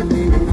ถ้า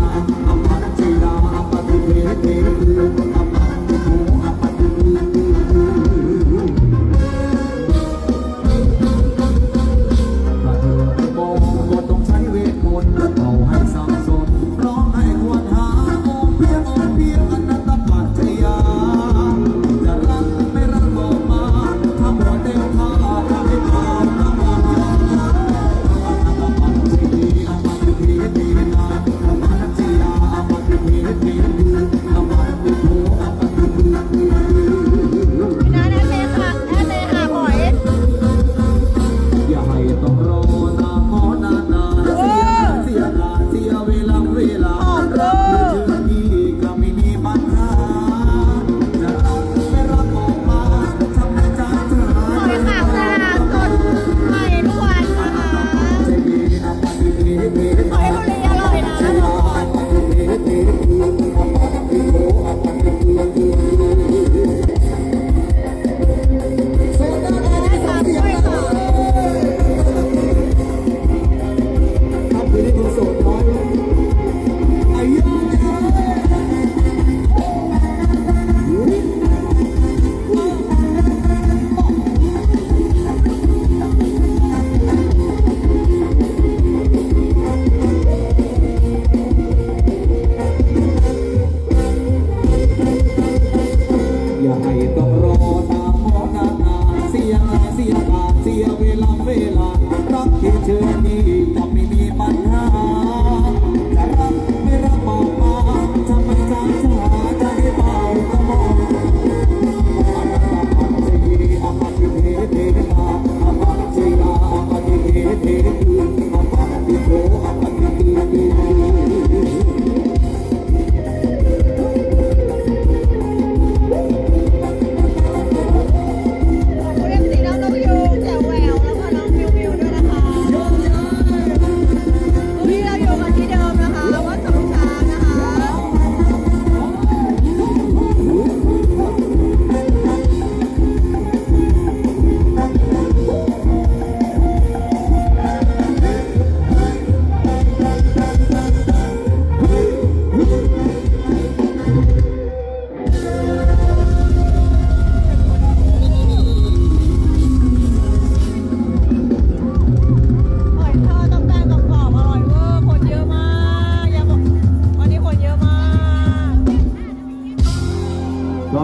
อย่าให้ต้องรอตานขอนานนานเสียงานเสียการเสียเวลาเวลารักที่เธอนี้จะไม่มี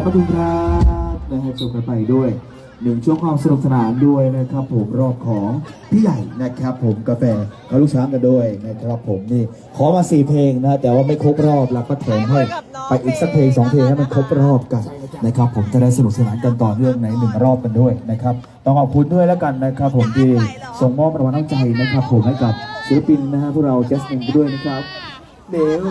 พระคุณครับนะฮะชมกันไปด้วยหนึ่งช่วงความสนุกสนานด้วยนะครับผมรอบของพี่ใหญ่นะครับผมกาแฟเขาลูกช้างกันด้วยนะครับผมนี่ขอมาสี่เพลงนะแต่ว่าไม่ครบรอบแล้วก็แถมให้ไปอีกสักเพลงสองเพลงให้มันครบรอบกันนะครับผมจะได้สนุกสนานกันต่อเนื่องในหนึ่งรอบกันด้วยนะครับต้องขอบคุณด้วยแล้วกันนะครับผมที่ส่งมอบรางวัลน้ำใจนะครับผมให้กับศิลปินนะฮะพวกเราแจสมินไปด้วยนะครับเดี๋ยว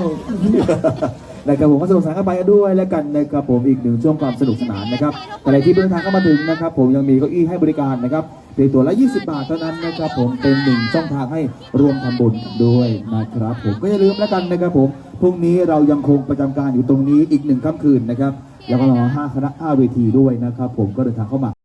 นะครับผมก็สนุกสนานกันไปด้วยแล้วกันนะครับผมอีกหนึ่งช่วงความสนุกสนานนะครับอะไรที่เดินทางเข้ามาถึงนะครับผมยังมีเก้าอี้ให้บริการนะครับเพียงตัวละ 20 บาทเท่านั้นนะครับผมเป็นหนึ่งช่องทางให้รวมทำบุญด้วยนะครับผมก็อย่าลืมแล้วกันนะครับผมพรุ่งนี้เรายังคงประจำการอยู่ตรงนี้อีกหนึ่งค่ำคืนนะครับแล้วก็รอห้าคณะห้าเวทีด้วยนะครับผมก็เดินทางเข้ามา